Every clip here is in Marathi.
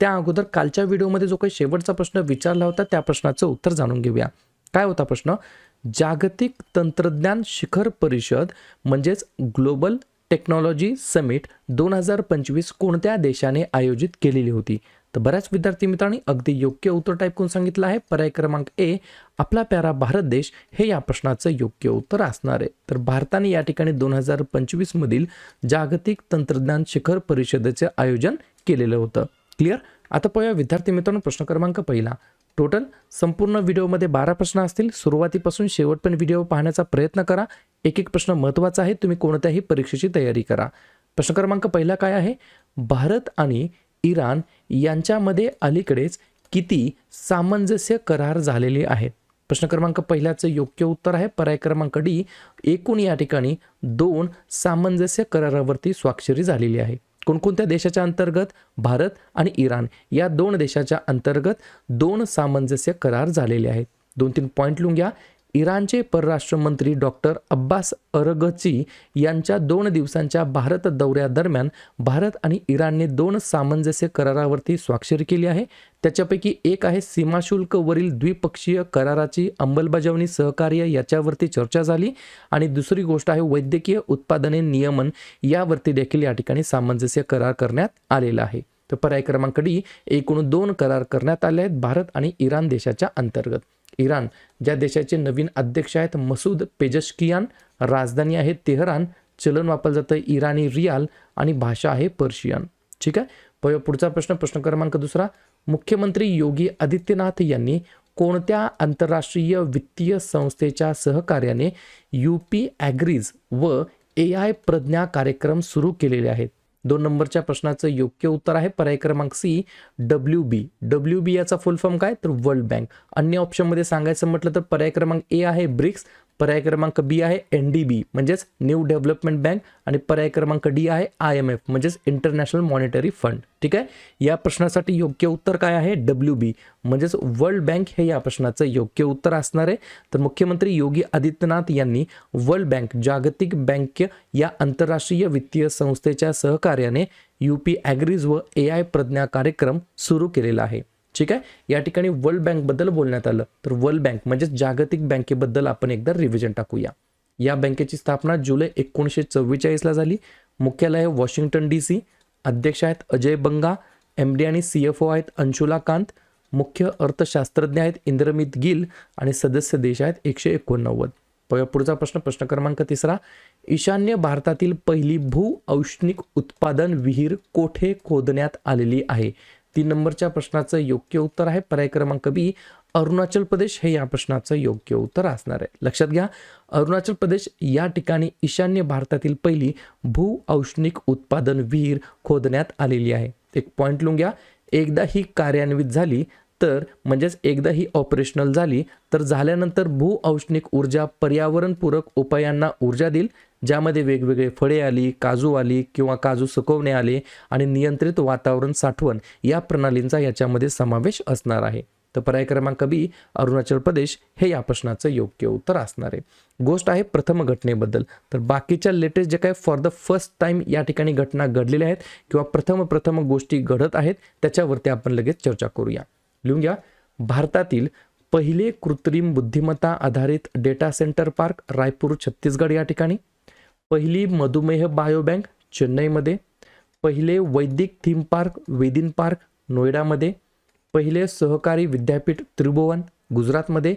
त्या अगोदर कालच्या व्हिडिओमध्ये जो काही शेवटचा प्रश्न विचारला होता त्या प्रश्नाचं उत्तर जाणून घेऊया. काय होता प्रश्न? जागतिक तंत्रज्ञान शिखर परिषद म्हणजेच ग्लोबल टेक्नॉलॉजी समिट दोन हजार पंचवीस कोणत्या देशाने आयोजित केलेली होती? तर बऱ्याच विद्यार्थी मित्रांनी अगदी योग्य उत्तर टाईप करून सांगितलं आहे. पर्याय क्रमांक ए आपला प्यारा भारत देश हे या प्रश्नाचं योग्य उत्तर असणार आहे. तर भारताने या ठिकाणी दोन हजार पंचवीसमधील जागतिक तंत्रज्ञान शिखर परिषदेचे आयोजन केलेलं होतं. क्लिअर? आता पाहूया विद्यार्थी मित्रांनो प्रश्न क्रमांक पहिला. टोटल संपूर्ण व्हिडिओमध्ये बारा प्रश्न असतील. सुरुवातीपासून शेवट पण व्हिडिओ पाहण्याचा प्रयत्न करा. एक एक प्रश्न महत्त्वाचा आहे. तुम्ही कोणत्याही परीक्षेची तयारी करा. प्रश्न क्रमांक पहिला काय आहे? भारत आणि इराण यांच्यामध्ये अलीकडेच किती सामंजस्य करार झालेले आहेत? प्रश्न क्रमांक पहिल्याचं योग्य उत्तर आहे. पर्याय क्रमांक डी एकूण या ठिकाणी दोन सामंजस्य करारावरती स्वाक्षरी झालेली आहे. कोणकोणत्या देशाच्या अंतर्गत? भारत आणि इराण. या दोन देशाच्या अंतर्गत दोन सामंजस्य करार झालेले आहेत. दोन तीन पॉईंट लिहून घ्या इराणचे परराष्ट्र मंत्री डॉक्टर अब्बास अरगची यांच्या दोन दिवसांच्या भारत दौऱ्यादरम्यान भारत आणि इराणने दोन सामंजस्य करारावरती स्वाक्षरी केली आहे. त्याच्यापैकी एक आहे सीमाशुल्कवरील द्विपक्षीय कराराची अंमलबजावणी सहकार्य याच्यावरती चर्चा झाली आणि दुसरी गोष्ट आहे वैद्यकीय उत्पादने नियमन यावरती देखील या ठिकाणी सामंजस्य करार करण्यात आलेला आहे. तर पर्याय क्रमांक डी एकूण दोन करार करण्यात आले आहेत भारत आणि इराण देशाच्या अंतर्गत. इराण. ज्या देशाचे नवीन अध्यक्ष आहेत मसूद पेजश्कियान राजधानी आहे तेहरान चलन वापरलं जातं इराणी रियाल आणि भाषा आहे पर्शियन. ठीक आहे? प- पुढचा प्रश्न प्रश्न क्रमांक दुसरा. मुख्यमंत्री योगी आदित्यनाथ यांनी कोणत्या आंतरराष्ट्रीय वित्तीय संस्थेच्या सहकार्याने यू पी ॲग्रीज व ए आय प्रज्ञा कार्यक्रम सुरू केलेले आहेत? दोन नंबरच्या प्रश्नाचं योग्य उत्तर आहे. पर्याय क्रमांक C W B W B याचा फुल फॉर्म काय? तर वर्ल्ड बँक अन्य ऑप्शनमध्ये सांगायचं म्हटलं तर पर्याय क्रमांक ए आहे ब्रिक्स. पर्याय क्रमांक बी आहे एन डी बी म्हणजेच न्यू डेव्हलपमेंट बँक आणि पर्याय क्रमांक डी आहे आय एम एफ म्हणजेच इंटरनॅशनल मॉनिटरी फंड. ठीक आहे? या प्रश्नासाठी योग्य उत्तर काय आहे? डब्ल्यू बी म्हणजेच वर्ल्ड बँक हे या प्रश्नाचं योग्य उत्तर असणार आहे. तर मुख्यमंत्री योगी आदित्यनाथ यांनी वर्ल्ड बँक जागतिक बँक या आंतरराष्ट्रीय वित्तीय संस्थेच्या सहकार्याने यू पी ॲग्रीज व ए आय प्रज्ञा कार्यक्रम सुरू केलेला आहे. ठीक आहे? या ठिकाणी वर्ल्ड बँकबद्दल बोलण्यात आलं. तर वर्ल्ड बँक म्हणजेच जागतिक बँकेबद्दल आपण एकदा रिव्हिजन टाकूया. या बँकेची स्थापना जुलै एकोणीसशे चव्वेचाळीसला झाली. मुख्यालय आहे वॉशिंग्टन डी सी. अध्यक्ष आहेत अजय बंगा. एम डी आणि सी एफ ओ आहेत अंशुला कांत. मुख्य अर्थशास्त्रज्ञ आहेत इंद्रमित गिल. आणि सदस्य देश आहेत एकशे एकोणनव्वद. पुढचा प्रश्न. प्रश्न क्रमांक तिसरा. ईशान्य भारतातील पहिली भू औष्णिक उत्पादन विहीर कोठे खोदण्यात आलेली आहे? तीन नंबरच्या प्रश्नाचं योग्य उत्तर आहे. पर्याय क्रमांक बी अरुणाचल प्रदेश हे या प्रश्नाचं योग्य उत्तर असणार आहे. लक्षात घ्या अरुणाचल प्रदेश या ठिकाणी ईशान्य भारतातील पहिली भू औष्णिक उत्पादन विहीर खोदण्यात आलेली आहे. एक पॉईंट लिहून घ्या एकदा ही कार्यान्वित झाली तर म्हणजेच एकदा ही ऑपरेशनल झाली तर झाल्यानंतर भू औष्णिक ऊर्जा पर्यावरणपूरक उपायांना ऊर्जा देईल. ज्यामध्ये वेगवेगळे फळे आली काजू आली किंवा काजू सुकवणे आले आणि नियंत्रित वातावरण साठवण या प्रणालींचा याच्यामध्ये समावेश असणार आहे. तर पर्याय क्रमांक बी अरुणाचल प्रदेश हे या प्रश्नाचं योग्य उत्तर असणार आहे. गोष्ट आहे प्रथम घटनेबद्दल. तर बाकीच्या लेटेस्ट जे काय फॉर द फर्स्ट टाइम या ठिकाणी घटना घडलेल्या आहेत किंवा प्रथम प्रथम गोष्टी घडत आहेत त्याच्यावरती आपण लगेच चर्चा करूया. लिहून घ्या. भारतातील पहिले कृत्रिम बुद्धिमत्ता आधारित data centre park Raipur Chhattisgarh या ठिकाणी. पहिली मधुमेह बायोबँक चेन्नईमध्ये पहिले वैदिक थीम पार्क वेदिन पार्क नोएडामध्ये पहिले सहकारी विद्यापीठ त्रिभुवन गुजरातमध्ये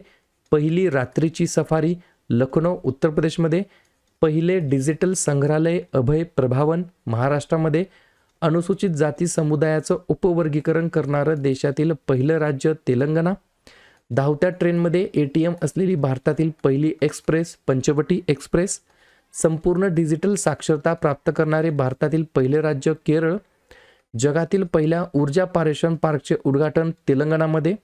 पहिली रात्रीची सफारी लखनौ उत्तर प्रदेशमध्ये पहिले डिजिटल संग्रहालय अभय प्रभावन महाराष्ट्रामध्ये अनुसूचित जाती समुदायाचं उपवर्गीकरण करणारं देशातील पहिलं राज्य तेलंगणा धावत्या ट्रेनमध्ये ए टी एम असलेली भारतातील पहिली एक्सप्रेस पंचवटी एक्सप्रेस संपूर्ण डिजिटल साक्षरता प्राप्त करणारे भारतातील पहिले राज्य केरळ. जगातील पहिल्या ऊर्जा पारेषण पार्कचे उद्घाटन तेलंगणामध्ये.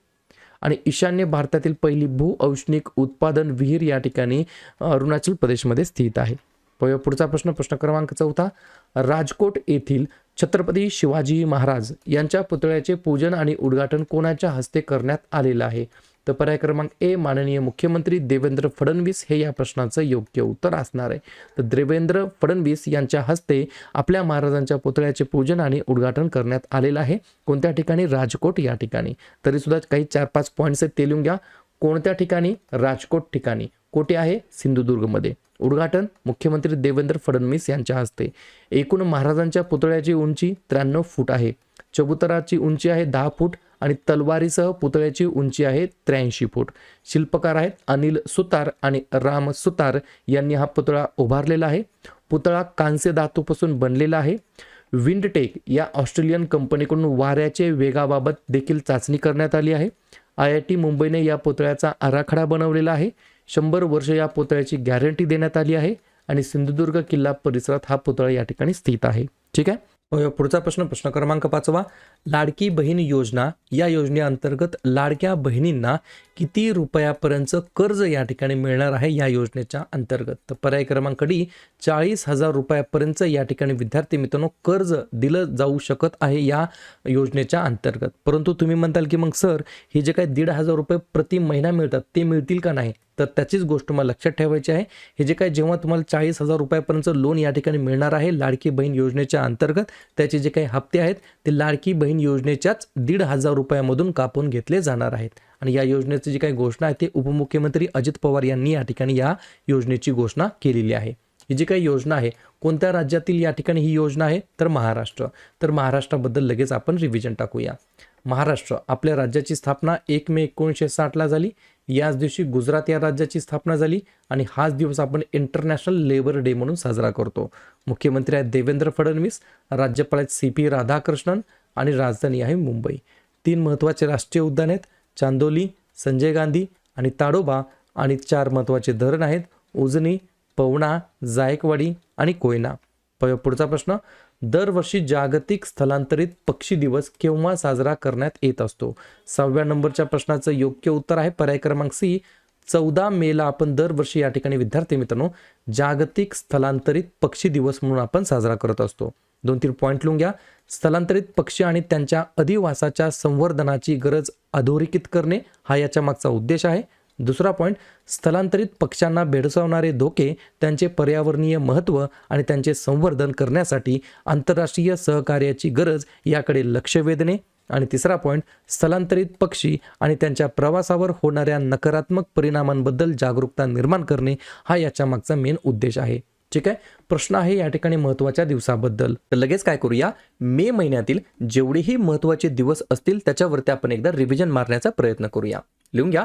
आणि ईशान्य भारतातील पहिली भू औष्णिक उत्पादन विहीर या ठिकाणी अरुणाचल प्रदेशमध्ये स्थित आहे. पुढचा प्रश्न प्रश्न क्रमांक चौथा. राजकोट येथील छत्रपती शिवाजी महाराज यांच्या पुतळ्याचे पूजन आणि उद्घाटन कोणाच्या हस्ते करण्यात आलेलं आहे? तर पर्याय क्रमांक ए माननीय मुख्यमंत्री देवेंद्र फडणवीस हे या प्रश्नाचं योग्य उत्तर असणार आहे. तर देवेंद्र फडणवीस यांच्या हस्ते आपल्या महाराजांच्या पुतळ्याचे पूजन आणि उद्घाटन करण्यात आलेलं आहे. कोणत्या ठिकाणी? राजकोट या ठिकाणी. तरी सुद्धा काही चार पाच पॉईंट्स आहेत ते लिहून घ्या. कोणत्या ठिकाणी? राजकोट ठिकाणी. कोठे आहे? सिंधुदुर्गमध्ये. उद्घाटन मुख्यमंत्री देवेंद्र फडणवीस यांच्या हस्ते. एकूण महाराजांच्या पुतळ्याची उंची त्र्याण्णव फूट आहे. चबुतराची उंची आहे दहा फूट आणि तलवारीसह पुतळ्याची उंची आहे त्र्याऐंशी फूट. शिल्पकार आहेत अनिल सुतार आणि राम सुतार यांनी हा पुतळा उभारलेला आहे. पुतळा कांस्य धातूपासून बनलेला आहे. विंडटेक या ऑस्ट्रेलियन कंपनीकडून वाऱ्याचे वेगाबाबत देखील चाचणी करण्यात आली आहे. आय आय टी मुंबईने या पुतळ्याचा आराखडा बनवलेला आहे. शंभर वर्ष या पुतळ्याची गॅरंटी देण्यात आली आहे आणि सिंधुदुर्ग किल्ला परिसरात हा पुतळा या ठिकाणी स्थित आहे. ठीक आहे? पुढचा प्रश्न प्रश्न क्रमांक पाचवा. लाडकी बहीण योजना या योजनेअंतर्गत लाडक्या बहिणींना किती रुपयापर्यंत कर्ज या ठिकाणी मिळणार आहे या योजनेच्या अंतर्गत? तर पर्याय क्रमांक डी चाळीस हजार रुपयापर्यंत या ठिकाणी विद्यार्थी मित्रांनो कर्ज दिलं जाऊ शकत आहे या योजनेच्या अंतर्गत. परंतु तुम्ही म्हणताल की मग सर हे जे काही दीड हजार रुपये प्रति महिना मिळतात ते मिळतील का नाही? तर त्याचीच गोष्ट मला लक्षात ठेवायची आहे. हे जे काही जेव्हा तुम्हाला चाळीस हजार रुपयापर्यंत लोन या ठिकाणी मिळणार आहे लाडकी बहीण योजनेच्या अंतर्गत त्याचे जे काही हप्ते आहेत ते लाडकी बहीण योजनेच्याच दीड हजार रुपयामधून कापून घेतले जाणार आहेत. आणि या योजनेची जी काही घोषणा आहे ते उपमुख्यमंत्री अजित पवार यांनी या ठिकाणी या योजनेची घोषणा केलेली आहे. ही जी काही योजना आहे कोणत्या राज्यातील या ठिकाणी ही योजना आहे? तर महाराष्ट्र. तर महाराष्ट्राबद्दल लगेच आपण रिव्हिजन टाकूया. महाराष्ट्र आपल्या राज्याची स्थापना एक मे एकोणीसशे साठला झाली. याच दिवशी गुजरात या राज्याची स्थापना झाली आणि हाच दिवस आपण इंटरनॅशनल लेबर डे म्हणून साजरा करतो. मुख्यमंत्री आहेत देवेंद्र फडणवीस राज्यपाल आहेत सी पी राधाकृष्णन आणि राजधानी आहे मुंबई. तीन महत्त्वाचे राष्ट्रीय उद्यान आहेत चांदोली संजय गांधी आणि ताडोबा आणि चार महत्त्वाचे धरण आहेत उजनी पवना जायकवाडी आणि कोयना. पुढचा प्रश्न. दरवर्षी जागतिक स्थलांतरित पक्षी दिवस केव्हा साजरा करण्यात येत असतो? सहाव्या नंबरच्या प्रश्नाचं योग्य उत्तर आहे पर्याय क्रमांक सी. चौदा मेला आपण दरवर्षी या ठिकाणी विद्यार्थी मित्रांनो जागतिक स्थलांतरित पक्षी दिवस म्हणून आपण साजरा करत असतो. दोन तीन पॉईंट लिहून घ्या. स्थलांतरित पक्षी आणि त्यांच्या अधिवासाच्या संवर्धनाची गरज अधोरेखित करणे हा याच्या मागचा उद्देश आहे. दुसरा पॉईंट स्थलांतरित पक्ष्यांना भेडसावणारे धोके त्यांचे पर्यावरणीय महत्त्व आणि त्यांचे संवर्धन करण्यासाठी आंतरराष्ट्रीय सहकार्याची गरज याकडे लक्ष वेधणे. आणि तिसरा पॉईंट स्थलांतरित पक्षी आणि त्यांच्या प्रवासावर होणाऱ्या नकारात्मक परिणामांबद्दल जागरूकता निर्माण करणे हा याच्या मागचा मेन उद्देश आहे. ठीक आहे? प्रश्न आहे या ठिकाणी महत्त्वाच्या दिवसाबद्दल. तर लगेच काय करूया? मे महिन्यातील जेवढेही महत्त्वाचे दिवस असतील त्याच्यावरती आपण एकदा रिव्हिजन मारण्याचा प्रयत्न करूया. लिहून घ्या.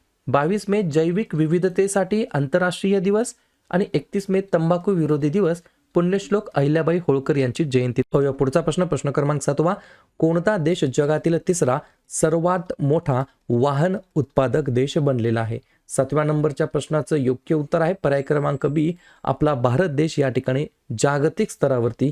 बावीस मे जैविक विविधतेसाठी आंतरराष्ट्रीय दिवस आणि एकतीस मे तंबाखू विरोधी दिवस पुण्यश्लोक अहिल्याबाई होळकर यांची जयंती. पुढचा प्रश्न प्रश्न क्रमांक सातवा. कोणता देश जगातील तिसरा सर्वात मोठा वाहन उत्पादक देश बनलेला आहे? सातव्या नंबरच्या प्रश्नाचं योग्य उत्तर आहे पर्याय क्रमांक बी. आपला भारत देश या ठिकाणी जागतिक स्तरावरती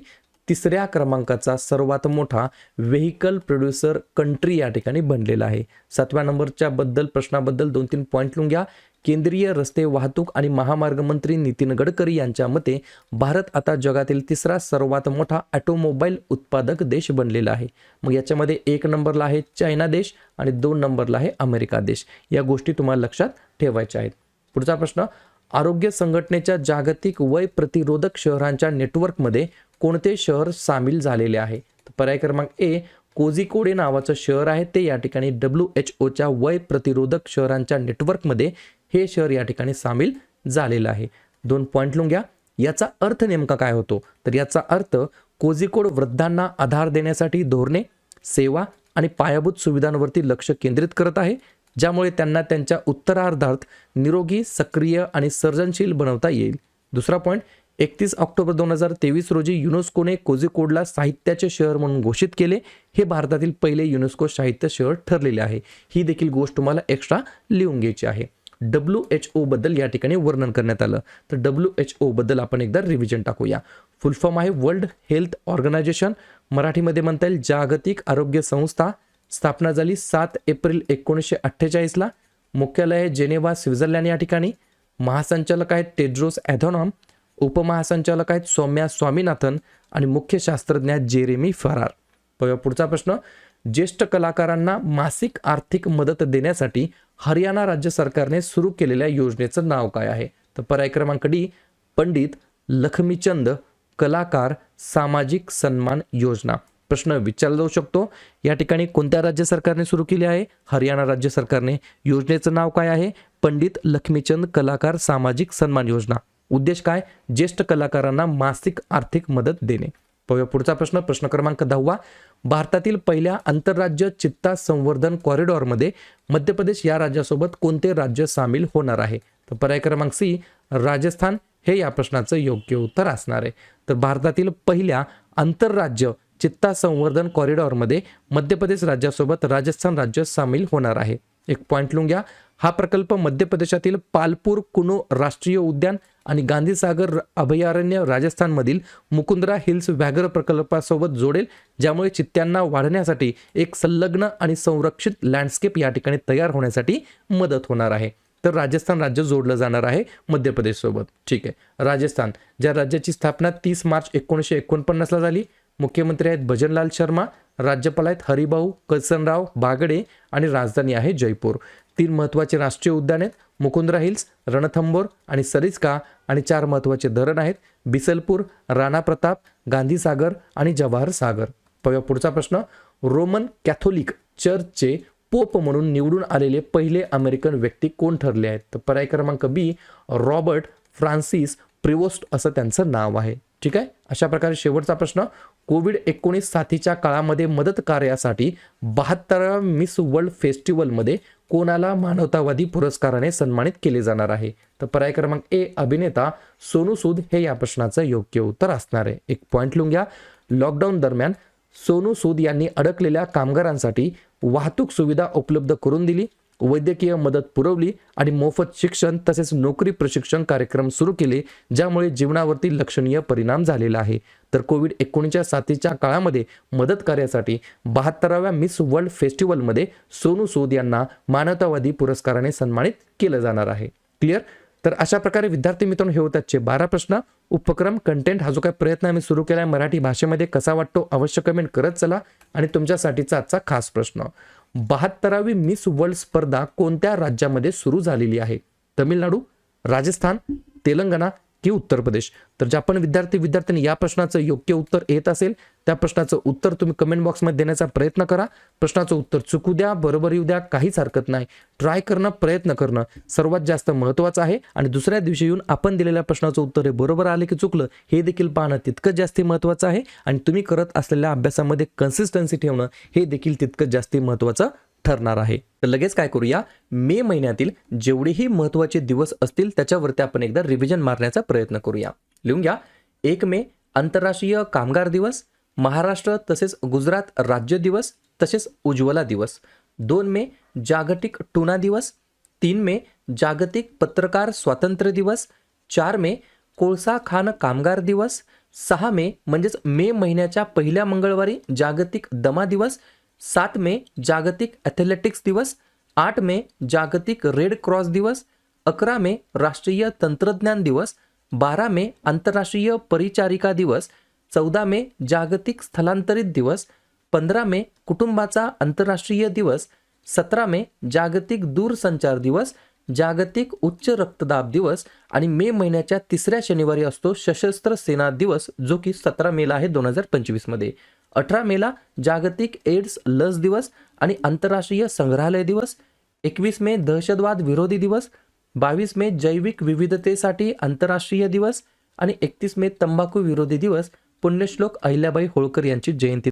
तिसऱ्या क्रमांकाचा सर्वात मोठा व्हेकल प्रोड्युसर कंट्री या ठिकाणी बनलेला आहे. सातव्या नंबरच्या बद्दल प्रश्नाबद्दल दोन तीन पॉईंट लिहून घ्या. केंद्रीय रस्ते वाहतूक आणि महामार्ग मंत्री नितीन गडकरी यांच्या मते भारत आता जगातील तिसरा सर्वात मोठा ऑटोमोबाईल उत्पादक देश बनलेला आहे. मग याच्यामध्ये एक नंबरला आहे चायना देश आणि दोन नंबरला आहे अमेरिका देश. या गोष्टी तुम्हाला लक्षात ठेवायच्या आहेत. पुढचा प्रश्न आरोग्य संघटनेच्या जागतिक वय प्रतिरोधक शहरांच्या नेटवर्कमध्ये कोणते शहर सामील झालेले आहे? तर पर्याय क्रमांक ए कोझिकोडे नावाचं शहर आहे. ते या ठिकाणी डब्ल्यू एच ओच्या वय प्रतिरोधक शहरांच्या नेटवर्कमध्ये हे शहर या ठिकाणी सामील झालेलं आहे. दोन पॉईंट लिहून घ्या. याचा अर्थ नेमका काय होतो? तर याचा अर्थ कोझिकोड वृद्धांना आधार देण्यासाठी धोरणे सेवा आणि पायाभूत सुविधांवरती लक्ष केंद्रित करत आहे ज्यामुळे त्यांना त्यांच्या उत्तरार्धात निरोगी सक्रिय आणि सर्जनशील बनवता येईल. दुसरा पॉईंट एकतीस ऑक्टोबर दोन हजार तेवीस रोजी युनेस्कोने कोझिकोडला साहित्याचे शहर म्हणून घोषित केले. हे भारतातील पहिले युनेस्को साहित्य शहर ठरलेले आहे. ही देखील गोष्ट तुम्हाला एक्स्ट्रा लिहून घ्यायची आहे. डब्ल्यू एच ओ बद्दल या ठिकाणी वर्णन करण्यात आलं. तर डब्ल्यू एच ओ बद्दल आपण एकदा रिव्हिजन टाकूया. फुल फॉर्म आहे वर्ल्ड हेल्थ ऑर्गनायझेशन मराठीमध्ये म्हणता येईल जागतिक आरोग्य संस्था. स्थापना झाली सात एप्रिल एकोणीसशे अठ्ठेचाळीसला मुख्यालय आहे जेनेवा स्वित्झर्लंड या ठिकाणी. महासंचालक आहेत टेड्रोस ॲथॉनॉम उपमहासंचालक आहेत सौम्या स्वामीनाथन आणि मुख्य शास्त्रज्ञ जेरेमी फरार. पुढचा प्रश्न. ज्येष्ठ कलाकारांना मासिक आर्थिक मदत देण्यासाठी हरियाणा राज्य सरकारने सुरू केलेल्या योजनेचं नाव काय आहे? तर पर्याय क्रमांक डी पंडित लखमीचंद कलाकार सामाजिक सन्मान योजना. प्रश्न विचारला जाऊ शकतो. या ठिकाणी कोणत्या राज्य सरकारने सुरू केली आहे? हरियाणा राज्य सरकारने योजनेचं नाव काय आहे? पंडित लक्ष्मीचंद कलाकार सामाजिक सन्मान योजना. उद्देश काय? ज्येष्ठ कलाकारांना मासिक आर्थिक मदत देणे. पुढचा प्रश्न. प्रश्न क्रमांक दहावा. भारतातील पहिल्या आंतरराज्य चित्ता संवर्धन कॉरिडॉरमध्ये मध्य प्रदेश या राज्यासोबत कोणते राज्य सामील होणार आहे? तर पर्याय क्रमांक सी राजस्थान. हे या प्रश्नाचं योग्य उत्तर असणार आहे. तर भारतातील पहिल्या आंतरराज्य चित्ता संवर्धन कॉरिडॉरमध्ये मध्य प्रदेश राज्यासोबत राजस्थान राज्य सामील होणार आहे. एक पॉईंट लिहून घ्या हा प्रकल्प मध्य प्रदेशातील पालपूर कुनो राष्ट्रीय उद्यान आणि गांधीसागर अभयारण्य राजस्थानमधील मुकुंदरा हिल्स व्याघ्र प्रकल्पासोबत जोडेल ज्यामुळे चित्त्यांना वाढण्यासाठी एक संलग्न आणि संरक्षित लँडस्केप या ठिकाणी तयार होण्यासाठी मदत होणार आहे. तर राजस्थान राज्य जोडलं जाणार आहे मध्य प्रदेशसोबत. ठीक आहे. राजस्थान ज्या राज्याची स्थापना तीस मार्च एकोणीसशे एकोणपन्नासला झाली मुख्यमंत्री आहेत भजनलाल शर्मा राज्यपाल आहेत हरिभाऊ कसनराव बागडे आणि राजधानी आहे जयपूर. तीन महत्त्वाचे राष्ट्रीय उद्यान आहेत. मुकुंद्रा हिल्स रणथंबोर आणि सरिस्का आणि चार महत्त्वाचे धरण आहेत. बिसलपूर राणा प्रताप गांधीसागर आणि जवाहर सागर. पाहूया पुढचा प्रश्न. रोमन कॅथोलिक चर्चचे पोप म्हणून निवडून आलेले पहिले अमेरिकन व्यक्ती कोण ठरले आहेत? तर पर्याय क्रमांक बी रॉबर्ट फ्रान्सिस प्रिवोस्ट असं त्यांचं नाव आहे. ठीक आहे? अशा प्रकारे शेवटचा प्रश्न. कोविड एकोणीस साथीच्या काळामध्ये मदत कार्यासाठी बहात्तराव्या मिस वर्ल्ड फेस्टिवलमध्ये कोणाला मानवतावादी पुरस्काराने सन्मानित केले जाणार आहे? तर पर्याय क्रमांक ए अभिनेता सोनू सूद हे या प्रश्नाचं योग्य उत्तर असणार आहे. एक पॉईंट लिहून घ्या. लॉकडाऊन दरम्यान सोनू सूद यांनी अडकलेल्या कामगारांसाठी वाहतूक सुविधा उपलब्ध करून दिली वैद्यकीय मदत पुरवली आणि मोफत शिक्षण तसेच नोकरी प्रशिक्षण कार्यक्रम सुरू केले ज्यामुळे जीवनावरती लक्षणीय परिणाम झालेला आहे. तर कोविड एकोणीसच्या साथीच्या काळामध्ये मदत कार्यासाठी बहात्तराव्या मिस वर्ल्ड फेस्टिवलमध्ये सोनू सूद यांना मानवतावादी पुरस्काराने सन्मानित केलं जाणार आहे. क्लिअर तर अशा प्रकारे विद्यार्थी मित्रांनो हे होतातचे बारा प्रश्न. उपक्रम कंटेंट हा जो काही प्रयत्न आम्ही सुरू केला आहे मराठी भाषेमध्ये कसा वाटतो अवश्य कमेंट करत चला. आणि तुमच्यासाठीचा आजचा खास प्रश्न. बहात्तरावी मिस वर्ल्ड स्पर्धा कोणत्या राज्यामध्ये सुरू झालेली आहे? तमिळनाडू राजस्थान तेलंगणा की उत्तर प्रदेश. तर जे विद्यार्थी विद्यार्थ्यांनी या प्रश्नाचं योग्य उत्तर येत असेल त्या प्रश्नाचं उत्तर तुम्ही कमेंट बॉक्समध्ये देण्याचा प्रयत्न करा. प्रश्नाचं उत्तर चुकू द्या बरोबर येऊ द्या काहीच हरकत नाही. ट्राय करणं प्रयत्न करणं सर्वात जास्त महत्त्वाचं आहे. आणि दुसऱ्या दिवशी येऊन आपण दिलेल्या प्रश्नाचं उत्तर हे बरोबर आले की चुकलं हे देखील पाहणं तितकंच जास्ती महत्त्वाचं आहे. आणि तुम्ही करत असलेल्या अभ्यासामध्ये कन्सिस्टन्सी ठेवणं हे देखील तितकंच जास्ती महत्त्वाचं ठरणार आहे. तर लगेच काय करूया? मे महिन्यातील जेवढेही महत्त्वाचे दिवस असतील त्याच्यावरती आपण एकदा रिव्हिजन मारण्याचा प्रयत्न करूया. लिहून घ्या. एक मे आंतरराष्ट्रीय कामगार दिवस. महाराष्ट्र तसेच गुजरात राज्य दिवस तसेच उज्ज्वला दिवस. दोन मे जागतिक टुना दिवस. तीन मे जागतिक पत्रकार स्वातंत्र्य दिवस. चार मे कोळसा खान कामगार दिवस. सहा मे म्हणजेच मे महिन्याच्या पहिल्या मंगळवारी जागतिक दमा दिवस. सात मे जागतिक ॲथलेटिक्स दिवस. आठ मे जागतिक रेड क्रॉस दिवस. अकरा मे राष्ट्रीय तंत्रज्ञान दिवस. बारा मे आंतरराष्ट्रीय परिचारिका दिवस. चौदा मे जागतिक स्थलांतरित दिवस. पंधरा मे कुटुंबाचा आंतरराष्ट्रीय दिवस. सतरा मे जागतिक दूरसंचार दिवस. जागतिक उच्च रक्तदाब दिवस. आणि मे महिन्याच्या तिसऱ्या शनिवारी असतो सशस्त्र सेना दिवस जो की सतरा मेला आहे दोन हजार पंचवीसमध्ये. अठरा मेला जागतिक एड्स लस दिवस आणि आंतरराष्ट्रीय संग्रहालय दिवस एकवीस मे दहशतवाद विरोधी दिवस बावीस मे जैविक विविधतेसाठी आंतरराष्ट्रीय दिवस आणि एकतीस मे तंबाखू विरोधी दिवस पुण्यश्लोक अहिल्याबाई होळकर यांची जयंती.